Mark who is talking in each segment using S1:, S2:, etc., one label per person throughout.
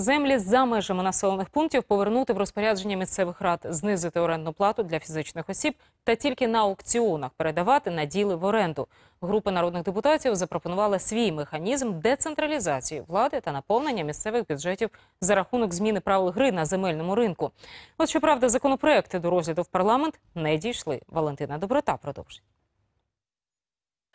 S1: Землі за межами населених пунктів повернути в розпорядження місцевих рад, знизити орендну плату для фізичних осіб та тільки на аукціонах передавати наділи в оренду. Група народних депутатів запропонувала свій механізм децентралізації влади та наповнення місцевих бюджетів за рахунок зміни правил гри на земельному ринку. От щоправда, законопроекти до розгляду в парламент не дійшли. Валентина Доброта продовжить.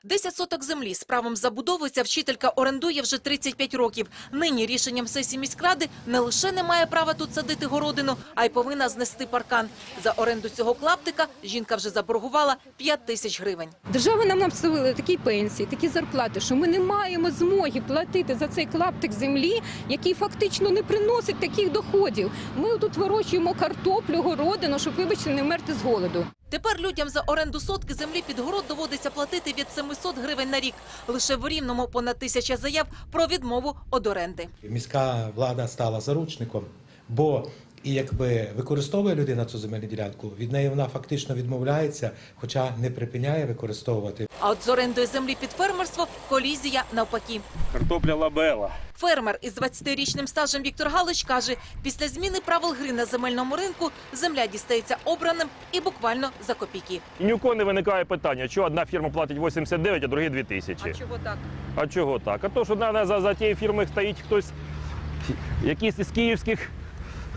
S2: 10 соток землі з правом забудови вчителька орендує вже 35 років. Нині рішенням сесії міськради не лише не має права тут садити городину, а й повинна знести паркан. За оренду цього клаптика жінка вже заборгувала 5 тисяч гривень.
S3: Держава нам наставила такі пенсії, такі зарплати, що ми не маємо змоги платити за цей клаптик землі, який фактично не приносить таких доходів. Ми тут вирощуємо картоплю, городину, щоб, вибачте, не вмерти з голоду.
S2: Тепер людям за оренду сотки землі під город доводиться платити від 700 гривень на рік. Лише в Рівному понад тисяча заяв про відмову від оренди.
S4: Міська влада стала заручником, бо і якби використовує людина цю земельну ділянку, від неї вона фактично відмовляється, хоча не припиняє використовувати.
S2: А от з орендою землі під фермерство колізія навпаки.
S5: Картопля лабела.
S2: Фермер із 20-річним стажем Віктор Галич каже, після зміни правил гри на земельному ринку земля дістається обраним і буквально за копійки.
S5: Ні у кого не виникає питання, що одна фірма платить 89, а другі 2000.
S2: чого так?
S5: А чого так? А то, що на, за, за тією фірмою стоїть хтось, якийсь із київських.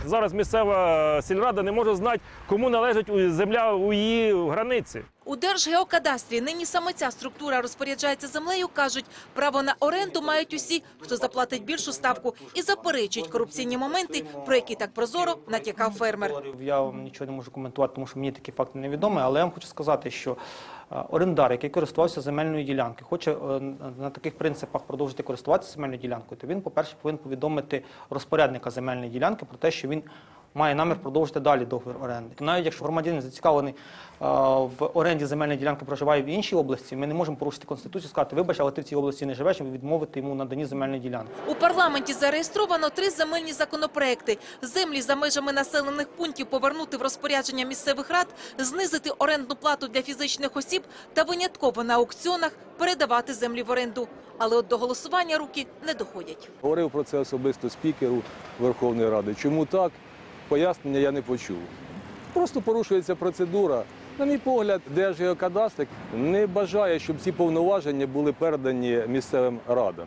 S5: Зараз місцева сільрада не може знати, кому належить у- земля у її границі.
S2: У Держгеокадастрі нині саме ця структура розпоряджається землею, кажуть, право на оренду мають усі, хто заплатить більшу ставку і заперечують корупційні моменти, про які так прозоро натякав фермер.
S6: Я вам нічого не можу коментувати, тому що мені такі факти невідомі, але я вам хочу сказати, що е, орендар, який користувався земельною ділянкою, хоче е, на таких принципах продовжити користуватися земельною ділянкою, то він, по-перше, повинен повідомити розпорядника земельної ділянки про те, що він має намір продовжити далі договір оренди. Навіть якщо громадянин зацікавлений е, в оренді земельної ділянки, проживає в іншій області, ми не можемо порушити конституцію, сказати, вибач, але ти в цій області не живеш, і відмовити йому в наданні земельної ділянки.
S2: У парламенті зареєстровано три земельні законопроекти. Землі за межами населених пунктів повернути в розпорядження місцевих рад, знизити орендну плату для фізичних осіб та винятково на аукціонах передавати землі в оренду. Але от до голосування руки не доходять.
S7: Говорив про це особисто спікеру Верховної Ради. Чому так? Пояснення я не почув. Просто порушується процедура. На мій погляд, Держгеокадастр не бажає, щоб ці повноваження були передані місцевим радам.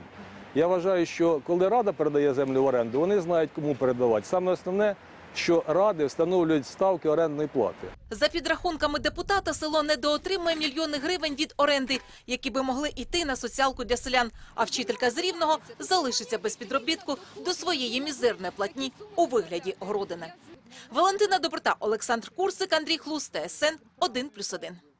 S7: Я вважаю, що коли рада передає землю в оренду, вони знають, кому передавати. Саме основне, що ради встановлюють ставки орендної плати.
S2: За підрахунками депутата, село недоотримує мільйони гривень від оренди, які би могли йти на соціалку для селян. А вчителька з Рівного залишиться без підробітку до своєї мізерної платні у вигляді городини. Валентина Доброта, Олександр Курсик, Андрій Хлус, ТСН 1+,1.